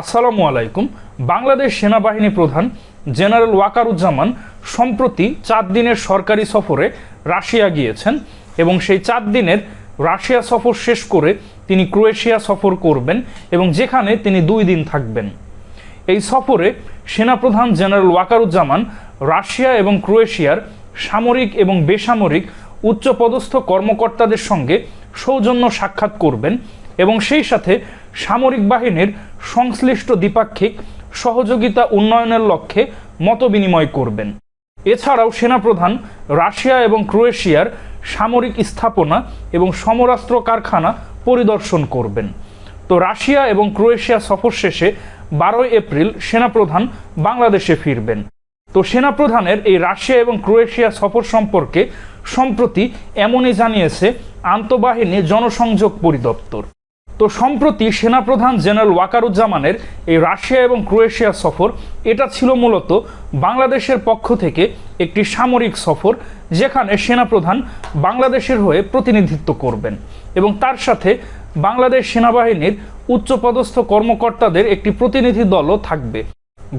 আসসালামু আলাইকুম। বাংলাদেশ সেনাবাহিনী প্রধান জেনারেল ওয়াকারুজ্জামান সম্প্রতি চার দিনের সরকারি সফরে রাশিয়া গিয়েছেন এবং সেই চার দিনের রাশিয়া সফর শেষ করে তিনি ক্রোয়েশিয়া সফর করবেন এবং যেখানে তিনি দুই দিন থাকবেন। এই সফরে সেনাপ্রধান জেনারেল ওয়াকারুজ্জামান রাশিয়া এবং ক্রোয়েশিয়ার সামরিক এবং বেসামরিক উচ্চপদস্থ কর্মকর্তাদের সঙ্গে সৌজন্য সাক্ষাৎ করবেন এবং সেই সাথে সামরিক বাহিনীর সংশ্লিষ্ট দ্বিপাক্ষিক সহযোগিতা উন্নয়নের লক্ষ্যে মতবিনিময় করবেন। এছাড়াও সেনাপ্রধান রাশিয়া এবং ক্রোয়েশিয়ার সামরিক স্থাপনা এবং সমরাস্ত্র কারখানা পরিদর্শন করবেন। তো রাশিয়া এবং ক্রোয়েশিয়া সফর শেষে বারোই এপ্রিল সেনাপ্রধান বাংলাদেশে ফিরবেন। তো সেনাপ্রধানের এই রাশিয়া এবং ক্রোয়েশিয়া সফর সম্পর্কে সম্প্রতি এমনই জানিয়েছে আন্তঃবাহিনী জনসংযোগ পরিদপ্তর। তো সম্প্রতি সেনাপ্রধান জেনারেল ওয়াকারুজ্জামানের এই রাশিয়া এবং ক্রোয়েশিয়া সফর, এটা ছিল মূলত বাংলাদেশের পক্ষ থেকে একটি সামরিক সফর, যেখানে সেনাপ্রধান বাংলাদেশের হয়ে প্রতিনিধিত্ব করবেন এবং তার সাথে বাংলাদেশ সেনাবাহিনীর উচ্চপদস্থ কর্মকর্তাদের একটি প্রতিনিধি দলও থাকবে।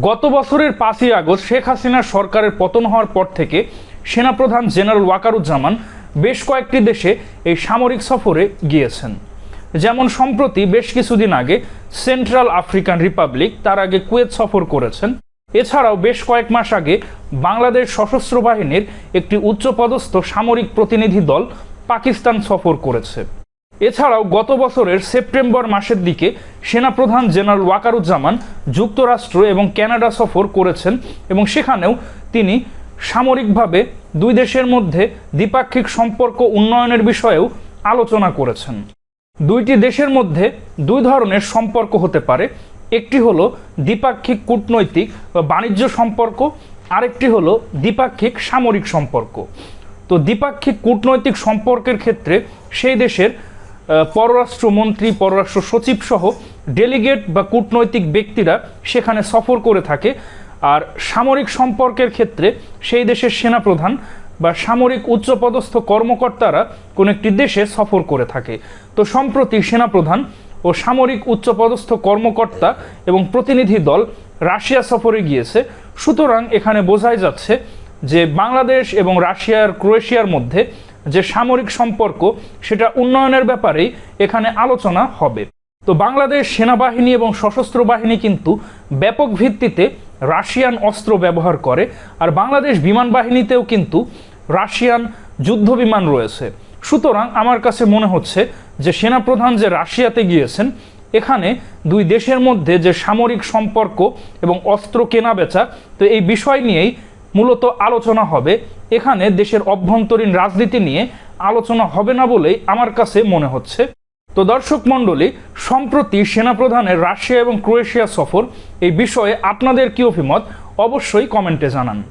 গত বছরের পাঁচই আগস্ট শেখ হাসিনার সরকারের পতন হওয়ার পর থেকে সেনাপ্রধান জেনারেল ওয়াকারুজ্জামান বেশ কয়েকটি দেশে এই সামরিক সফরে গিয়েছেন। যেমন সম্প্রতি বেশ কিছুদিন আগে সেন্ট্রাল আফ্রিকান রিপাবলিক তার আগে কুয়েত সফর করেছেন। এছাড়াও বেশ কয়েক মাস আগে বাংলাদেশ সশস্ত্র বাহিনীর একটি উচ্চপদস্থ সামরিক প্রতিনিধি দল পাকিস্তান সফর করেছে। এছাড়াও গত বছরের সেপ্টেম্বর মাসের দিকে সেনাপ্রধান জেনারেল ওয়াকারুজ্জামান যুক্তরাষ্ট্র এবং কানাডা সফর করেছেন এবং সেখানেও তিনি সামরিকভাবে দুই দেশের মধ্যে দ্বিপাক্ষিক সম্পর্ক উন্নয়নের বিষয়েও আলোচনা করেছেন। দুইটি দেশের মধ্যে দুই ধরনের সম্পর্ক হতে পারে। একটি হলো দ্বিপাক্ষিক কূটনৈতিক বা বাণিজ্য সম্পর্ক, আরেকটি হলো দ্বিপাক্ষিক সামরিক সম্পর্ক। তো দ্বিপাক্ষিক কূটনৈতিক সম্পর্কের ক্ষেত্রে সেই দেশের পররাষ্ট্রমন্ত্রী, পররাষ্ট্র সচিব সহ ডেলিগেট বা কূটনৈতিক ব্যক্তিরা সেখানে সফর করে থাকে। আর সামরিক সম্পর্কের ক্ষেত্রে সেই দেশের সেনাপ্রধান বা সামরিক উচ্চপদস্থ কর্মকর্তারা কোনো একটি দেশে সফর করে থাকে। তো সম্প্রতি সেনাপ্রধান ও সামরিক উচ্চপদস্থ কর্মকর্তা এবং প্রতিনিধি দল রাশিয়া সফরে গিয়েছে। সুতরাং এখানে বোঝাই যাচ্ছে যে বাংলাদেশ এবং রাশিয়ার ক্রোয়েশিয়ার মধ্যে যে সামরিক সম্পর্ক, সেটা উন্নয়নের ব্যাপারেই এখানে আলোচনা হবে। তো বাংলাদেশ সেনাবাহিনী এবং সশস্ত্র বাহিনী কিন্তু ব্যাপক ভিত্তিতে রাশিয়ান অস্ত্র ব্যবহার করে, আর বাংলাদেশ বিমান বাহিনীতেও কিন্তু রাশিয়ান যুদ্ধ বিমান রয়েছে। সুতরাং আমার কাছে মনে হচ্ছে যে সেনাপ্রধান যে রাশিয়াতে গিয়েছেন, এখানে দুই দেশের মধ্যে যে সামরিক সম্পর্ক এবং অস্ত্র কেনা বেচা, তো এই বিষয় নিয়েই মূলত আলোচনা হবে। এখানে দেশের অভ্যন্তরীণ রাজনীতি নিয়ে আলোচনা হবে না বলেই আমার কাছে মনে হচ্ছে। তো দর্শক মণ্ডলী, সম্প্রতি সেনাপ্রধানের রাশিয়া এবং ক্রোয়েশিয়া সফর, এই বিষয়ে আপনাদের কি অভিমত? অবশ্যই কমেন্টে জানান।